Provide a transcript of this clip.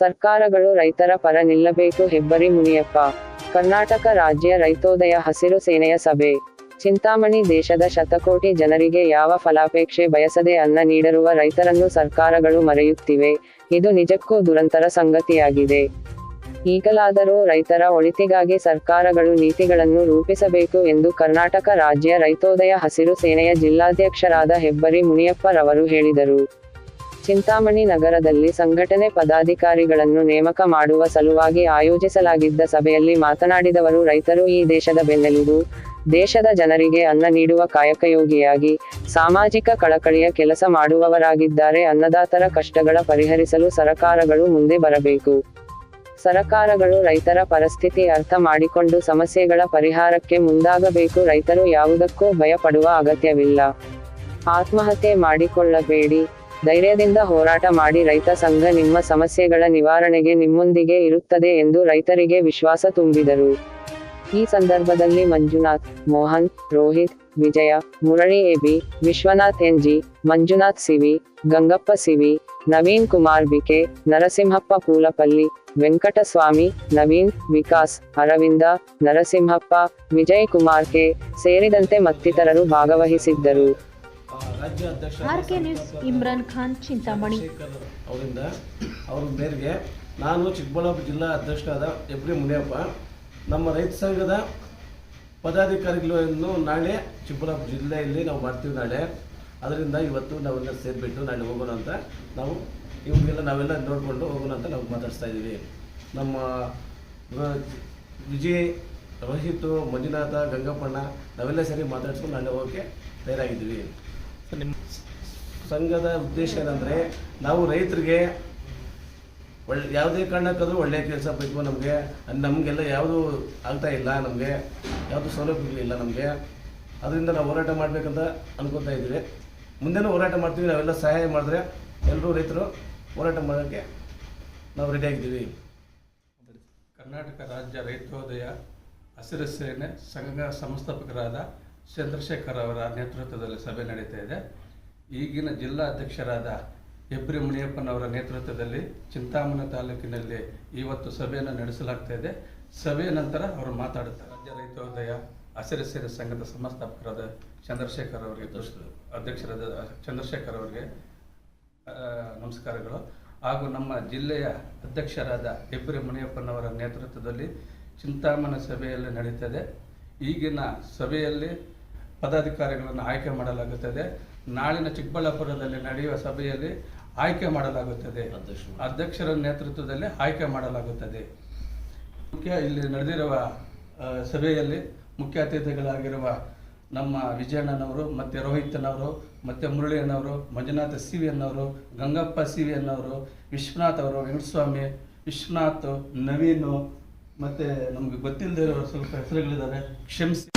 ಸರ್ಕಾರಗಳು ರೈತರ ಪರ ನಿಲ್ಲಬೇಕು, ಹೆಬ್ಬರಿ ಮುನಿಯಪ್ಪ. ಕರ್ನಾಟಕ ರಾಜ್ಯ ರೈತೋದಯ ಹಸಿರು ಸೇನೆಯ ಸಭೆ. ಚಿಂತಾಮಣಿ ದೇಶದ ಶತಕೋಟಿ ಜನರಿಗೆ ಯಾವ ಫಲಾಪೇಕ್ಷೆ ಬಯಸದೆ ಅನ್ನ ನೀಡಿರುವ ರೈತರನ್ನು ಸರ್ಕಾರಗಳು ಮರೆಯುತ್ತಿವೆ, ಇದು ನಿಜಕ್ಕೂ ದುರಂತರ ಸಂಗತಿಯಾಗಿದೆ. ಈಗಲಾದರೂ ರೈತರ ಒಳಿತಿಗಾಗಿ ಸರ್ಕಾರಗಳು ನೀತಿಗಳನ್ನು ರೂಪಿಸಬೇಕು ಎಂದು ಕರ್ನಾಟಕ ರಾಜ್ಯ ರೈತೋದಯ ಹಸಿರು ಸೇನೆಯ ಜಿಲ್ಲಾಧ್ಯಕ್ಷರಾದ ಹೆಬ್ಬರಿ ಮುನಿಯಪ್ಪರವರು ಹೇಳಿದರು. ಚಿಂತಾಮಣಿ ನಗರದಲ್ಲಿ ಸಂಘಟನೆ ಪದಾಧಿಕಾರಿಗಳನ್ನು ನೇಮಕ ಮಾಡುವ ಸಲುವಾಗಿ ಆಯೋಜಿಸಲಾಗಿದ್ದ ಸಭೆಯಲ್ಲಿ ಮಾತನಾಡಿದವರು ರೈತರು ಈ ದೇಶದ ಬೆನ್ನೆಲುಬು, ದೇಶದ ಜನರಿಗೆ ಅನ್ನ ನೀಡುವ ಕಾಯಕಯೋಗಿಯಾಗಿ, ಸಾಮಾಜಿಕ ಕಳಕಳಿಯ ಕೆಲಸ ಮಾಡುವವರಾಗಿದ್ದಾರೆ ಅನ್ನದಾತರ ಕಷ್ಟಗಳ ಪರಿಹರಿಸಲು ಸರಕಾರಗಳು ಮುಂದೆ ಬರಬೇಕು. ಸರಕಾರಗಳು ರೈತರ ಪರಿಸ್ಥಿತಿ ಅರ್ಥ ಮಾಡಿಕೊಂಡು ಸಮಸ್ಯೆಗಳ ಪರಿಹಾರಕ್ಕೆ ಮುಂದಾಗಬೇಕು, ರೈತರು ಯಾವುದಕ್ಕೂ ಭಯಪಡುವ ಅಗತ್ಯವಿಲ್ಲ. ಆತ್ಮಹತ್ಯೆ ಮಾಡಿಕೊಳ್ಳಬೇಡಿ. ಧೈರ್ಯದಿಂದ ಹೋರಾಟ ಮಾಡಿ ರೈತ ಸಂಘ ನಿಮ್ಮ ಸಮಸ್ಯೆಗಳ ನಿವಾರಣೆಗೆ ನಿಮ್ಮೊಂದಿಗೆ ಇರುತ್ತದೆ ಎಂದು ರೈತರಿಗೆ ವಿಶ್ವಾಸ ತುಂಬಿದರು. ಈ ಸಂದರ್ಭದಲ್ಲಿ Manjunath Mohan, Rohit, Vijaya, Murali AB, Vishwanath NG, Manjunath CV, Gangappa CV, Naveen Kumar BK, Narasimhappa Poolapalli Venkataswamy, Naveen, Vikas, Aravinda, Narasimhappa, Vijay Kumar K, ಸೇರಿದಂತೆ ಮತ್ತಿತರರು ಭಾಗವಹಿಸಿದ್ದರು. ರಾಜ್ಯ ಅಧ್ಯಕ್ಷ R K news Imran Khan Chintamani. ಅವರಿಂದ ಅವ್ರ ಮೇರೆಗೆ ನಾನು ಚಿಕ್ಕಬಳ್ಳಾಪುರ ಜಿಲ್ಲಾ ಅಧ್ಯಕ್ಷರಾದ ಎಬ್ರಿ ಮುನಿಯಪ್ಪ ನಮ್ಮ ರೈತ ಸಂಘದ ಪದಾಧಿಕಾರಿಗಳನ್ನು ನಾಳೆ ಚಿಕ್ಕಬಳ್ಳಾಪುರ ಜಿಲ್ಲೆಯಲ್ಲಿ ನಾವು ಮಾಡ್ತೀವಿ ನಾಳೆ. ಅದರಿಂದ ಇವತ್ತು ನಾವೆಲ್ಲ ಸೇರಿಬಿಟ್ಟು ನಾಳೆ ಹೋಗೋಣ ಅಂತ ನಾವು ಇವರಿಗೆಲ್ಲ ನಾವೆಲ್ಲ ನೋಡಿಕೊಂಡು ಹೋಗೋಣ ಅಂತ ನಾವು ಮಾತಾಡ್ತಾ ಇದ್ದೀವಿ. ನಮ್ಮ ವಿಜಯ್ ರೋಹಿತ್ ಮಂಜುನಾಥ ಗಂಗಪ್ಪಣ್ಣ ನಾವೆಲ್ಲ ಸರಿ ಮಾತಾಡ್ಸ್ಕೊಂಡು ನಾಳೆ ಹೋಗೋಕ್ಕೆ ತಯಾರಾಗಿದ್ದೀವಿ. ಸಂಘದ ಉದ್ದೇಶ ಏನಂದರೆ ನಾವು ರೈತರಿಗೆ ಒಳ್ಳೆ ಯಾವುದೇ ಕಾರಣಕ್ಕಾದರೂ ಒಳ್ಳೆಯ ಕೆಲಸ ಬೇಕು ನಮಗೆ. ನಮಗೆಲ್ಲ ಯಾವುದು ಆಗ್ತಾ ಇಲ್ಲ ನಮಗೆ. ಯಾವುದು ಸೌಲಭ್ಯಗಳಿಲ್ಲ ನಮಗೆ. ಅದರಿಂದ ನಾವು ಹೋರಾಟ ಮಾಡಬೇಕಂತ ಅನ್ಕೋತಾ ಇದ್ದೀವಿ. ಮುಂದೆನೂ ಹೋರಾಟ ಮಾಡ್ತೀವಿ. ನಾವೆಲ್ಲ ಸಹಾಯ ಮಾಡಿದ್ರೆ ಎಲ್ಲರೂ ರೈತರು ಹೋರಾಟ ಮಾಡೋಕ್ಕೆ ನಾವು ರೆಡಿಯಾಗಿದ್ದೀವಿ ಕರ್ನಾಟಕ ರಾಜ್ಯ ರೈತೋದಯ ಹಸಿರು ಸೇನೆ ಸಂಘ ಸಂಸ್ಥಾಪಕರಾದ ಚಂದ್ರಶೇಖರ್ ಅವರ ನೇತೃತ್ವದಲ್ಲಿ ಸಭೆ ನಡೀತಾ ಇದೆ. ಈಗಿನ ಜಿಲ್ಲಾ ಅಧ್ಯಕ್ಷರಾದ ಹೆಬ್ರಿ ಮುನಿಯಪ್ಪನವರ ನೇತೃತ್ವದಲ್ಲಿ ಚಿಂತಾಮಣ ತಾಲೂಕಿನಲ್ಲಿ ಇವತ್ತು ಸಭೆಯನ್ನು ನಡೆಸಲಾಗ್ತಾ ಇದೆ. ಸಭೆಯ ನಂತರ ಅವರು ಮಾತಾಡುತ್ತಾರೆ. ರಾಜ್ಯ ರೈತೋದಯ ಹಸಿರು ಸೇನೆ ಸಂಘದ ಸಂಸ್ಥಾಪಕರಾದ ಚಂದ್ರಶೇಖರ್ ಅವರಿಗೆ ಅಧ್ಯಕ್ಷರಾದ ಚಂದ್ರಶೇಖರ್ ಅವರಿಗೆ ನಮಸ್ಕಾರಗಳು. ಹಾಗೂ ನಮ್ಮ ಜಿಲ್ಲೆಯ ಅಧ್ಯಕ್ಷರಾದ ಹೆಬ್ರಿ ಮುನಿಯಪ್ಪನವರ ನೇತೃತ್ವದಲ್ಲಿ ಚಿಂತಾಮಣ ಸಭೆಯಲ್ಲಿ ನಡೀತದೆ ಈಗಿನ ಸಭೆಯಲ್ಲಿ ಪದಾಧಿಕಾರಿಗಳನ್ನು ಆಯ್ಕೆ ಮಾಡಲಾಗುತ್ತದೆ. ನಾಳಿನ ಚಿಕ್ಕಬಳ್ಳಾಪುರದಲ್ಲಿ ನಡೆಯುವ ಸಭೆಯಲ್ಲಿ ಆಯ್ಕೆ ಮಾಡಲಾಗುತ್ತದೆ. ಅಧ್ಯಕ್ಷರ. ನೇತೃತ್ವದಲ್ಲಿ ಆಯ್ಕೆ ಮಾಡಲಾಗುತ್ತದೆ. ಮುಖ್ಯ ಇಲ್ಲಿ ನಡೆದಿರುವ ಸಭೆಯಲ್ಲಿ ಮುಖ್ಯ ಅತಿಥಿಗಳಾಗಿರುವ ನಮ್ಮ ವಿಜಯಣ್ಣನವರು ಮತ್ತು ರೋಹಿತನವರು ಮತ್ತು ಮುರಳಿಯನ್ನವರು ಮಂಜುನಾಥ ಸಿ ವಿ ಅನ್ನವರು ಗಂಗಪ್ಪ ಸಿ ವಿ ಅನ್ನವರು ವಿಶ್ವನಾಥ್ ಅವರು ವೆಂಕಟಸ್ವಾಮಿ ವಿಶ್ವನಾಥ್ ನವೀನು ಮತ್ತು ನಮಗೆ ಗೊತ್ತಿಲ್ಲದೆ ಇರೋ ಸ್ವಲ್ಪ ಹೆಸರುಗಳಿದ್ದಾರೆ. ಕ್ಷಮಿಸಿ.